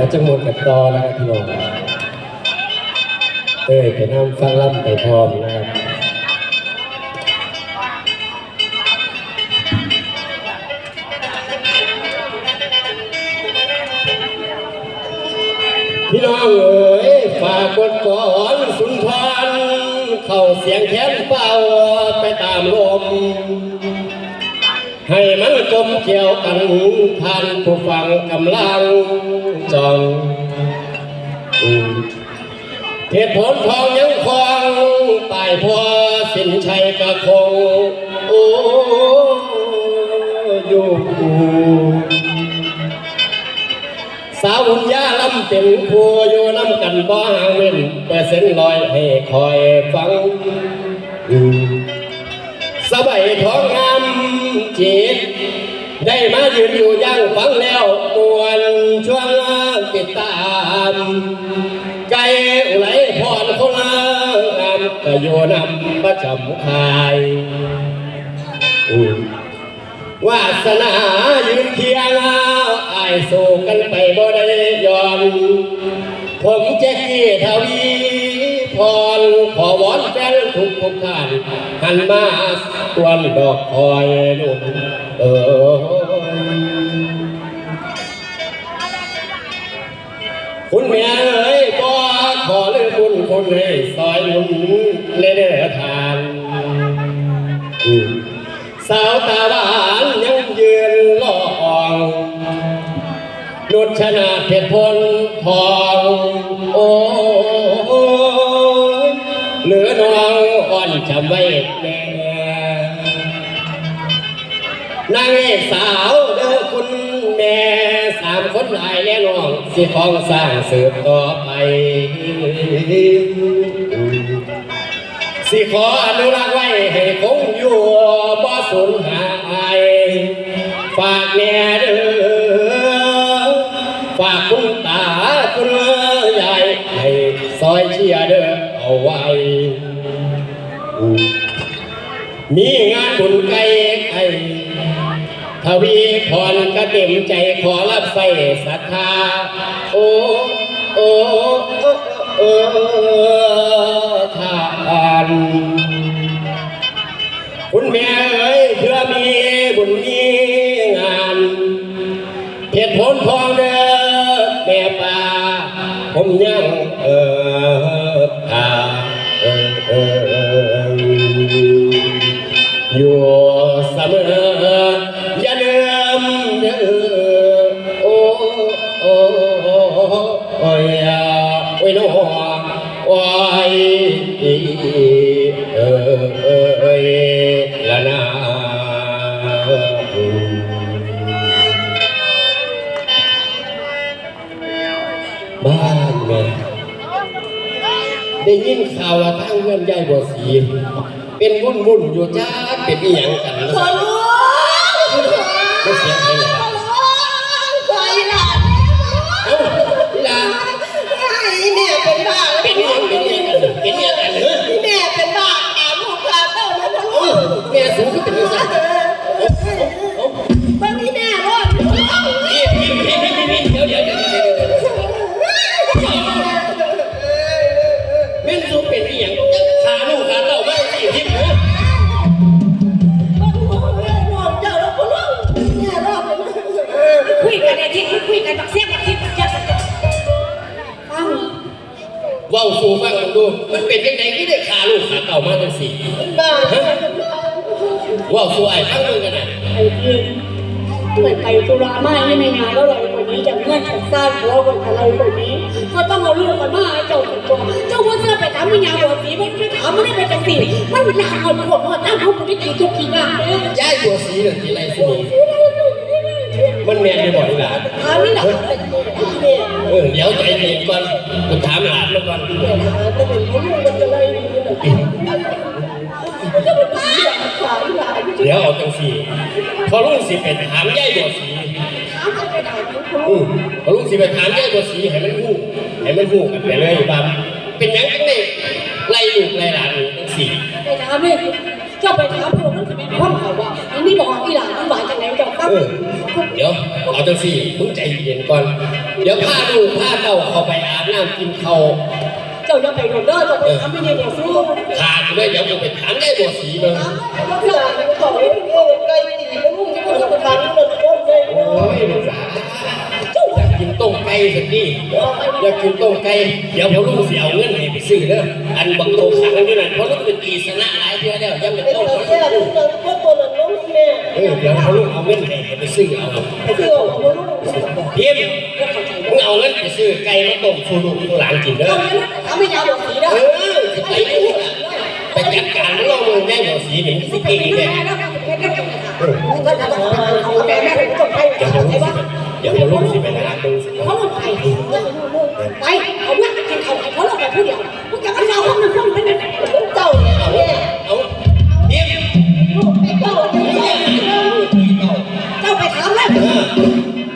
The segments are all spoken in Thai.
ดี๋ยวจะหมดกันต่อนะครับพี่น้องเอ้ยไปน้ำฟังล่ำไปพร้อมนะครับพี่น้องเอ๋ยฝากกดก่อนสุนทรเข้าเสียงแขนเป่าไปตามลมให้มันกลมเกี่ยวกันท่านผู้ฟังกำลัง จองเหตุผลทองยังคงตายพอสินชัยกระคง โอ้อยู่สาวุญญาลำเป็นผู้อยู่น้ำกันบ่ห่างเว้นเปอร์เซ็นลอยให้คอยฟังสบายท้องงามจิตได้มายืนอยู่ย่างฟังแล้ว ติดตามไก่ไหลพรคนงามก็อยู่นำประจำคายอืมวาสนายืนเคียงอายสู้กันไปบ่ได้ยอมผมแจ๊กกี้ทวีพรขอวอนแฟนทุกทุกท่านหันมาตวนดอกคอยนุ่มเออ คุณแม่เอ้ยบ่ขอเลยบุญคนให้ซอยหนุนเล่เด้อทานสาวตาหวานยังยืนรอองนุชนาเพชรพลทองโอ้เหลือน้องอ่อนจำไว้แน่นางเอกสาวเด้อคุณแม่ามคนหลายแน่นองสิของสร้างสืบต่อไป สิขออนุรักษ์ไว้ให้คงอยู่บ่สูญหายฝากแม่เด้อฝากคุณตาคุณยายให้ซอยเชียเด้อเอาไว้ มี วีพรก็เต็มใจขอรับใส่ศรัทธาโอ้โอ้โอ้โอ้ทานคุณแม่เอ้ยเพื่อมีบุญมีงานเหตุผลพองเด้อแม่ป่าผมยังเออ โอ้ยเออเออเอยละนาบ้านแม่ได้ยินข่าวว่าทางเงินยายบัวศรีเป็นวุ่นวุ่นอยู่จ้าเป็นอีหยังกันขอรู้ไม่เสีย ว้าสู่ฟังกันดู มันเป็นยังไงที่ได้ขาลูกขาเต้ามาจังสี่บ้าเว้าสู่ไอ้ฟังเรื่องกันน่ะไอ้ที่เหมือนไปตุลาไม่ให้ในงานก็เลยคนนี้จะเงื่อนฉันสร้างหัวคนอะไรคนนี้ก็ต้องเอาลูกมันมาให้เจ้าเป็นตัวเจ้าว่าเสื้อไปถามมีงานหัวสีมันไม่ถามไม่ได้ไปจังสีมันหนาเอาหัวมาตั้งเขาไม่ได้กี่ทุกกี่งานเลยย้ายบัวสีเรื่องที่ไรสิมันแม่นได้บ่อยหลานถามนี่หละเออเดี๋ยวใจเย็นก่อน กูถามหลานมาก่อนจะเป็นเขาลูกมันจะอะไรนี่แหละก็เป็นบ้าขายหลายเดี๋ยวเอาจังสี่พอลุงสิไปถามยายบัวสีถามไปไหนคุณอืมพอลุงสิไปถามยายบัวสีให้มันฮู้ให้มันฮู้กันไปเลยบามเป็นหยังจังได๋ไล่ลูกไล่หลานนี่จังสี่ไปถามเลยเจ้าไปถามพวกมันจะ เป็นความเขาว่าอันนี้บอกอีหลานมันหวานจากไหนเจ้าฟังเออคเดี๋ยวเอาจังสี่มึงใจเย็นก่อน เดี๋ยวพาลูกพาเต้าเข้าไปอาบน้ำกินข้าวเจ้าอย่าไปโดนเด้อเจ้าไปทำไม่ดีเดี๋ยวสู้ขาดเลยเดี๋ยวมึงไปถามได้บัวสีมึงเจ้าบอกเลยเออไก่ตี อยากกินต้มไก่เดี๋ยวพอลูกเสียเอาเงินให้ไปซื้อเด้ออันบังโตขังอยู่นั่นเพราะลูกเป็นตีสนะหลายเทื่อแล้วยังเป็นไอ้ต้มตัวแก่ลูกเราพวกตัวหลังน้องแม่เออเดี๋ยวพอลูกเอาเงินให้ไปซื้อเอาไอ้ที่ออกมาลูกเพียมมึงเอาเงินไปซื้อไก่มาต้มชูลูกชูหลานกินเด้อทำไม่ยาวบอกสีเด้อเออสิไปดูล่ะไปจัดการมึงลองมึงแม่งบัวสีนี่มึงสิเก่งแน่ก็ทำเขาแม่แม่เป็นคนไทยเดี๋ยวพอลูกสิไป เขาไอ้เขาลงไปผู้เดียวมึงจะมาเอาห้องนึงห้องนึงเจ้าเนี่ยเอาแม่เอาเพียมลูกไอ้เจ้าเนี่ยเจ้าไปถามเลย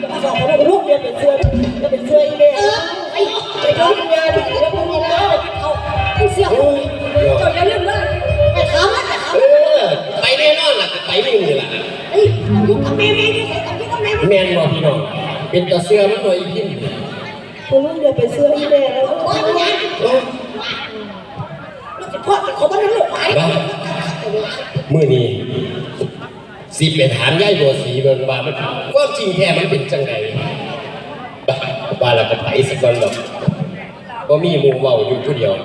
จะมาสอบเขาลูกลูกเนี่ยเป็นเสื้อจะเป็นเสื้ออีแม่เออไอ้ไปทำงานที่แล้วพวกนี้นะเขาเสียเจ้าอย่าลืมเลยไปถามนะไปถามเออไปแน่นอนล่ะไปไม่มีล่ะเฮ้ยยุคกับแม่แม่ยุคกับยุคกับแม่แมนบอกพี่น้องเป็นตาเสื้อมันหน่อยอี มพ์พวกลูกเนี่ยเป็นเสื้ออีแม่แล้วว่าไงเออลูกจะพ่อเขาต้องลูกไปบ้ามื่อนี้สิไปถามย่ายบัวสีเบิ่งว่ามันความจริงแท้มันเป็นจังไงบ้าว่าเราก็ไปสักวันหรอกก็มีหมูเมาอยู่ผู้เดียวเ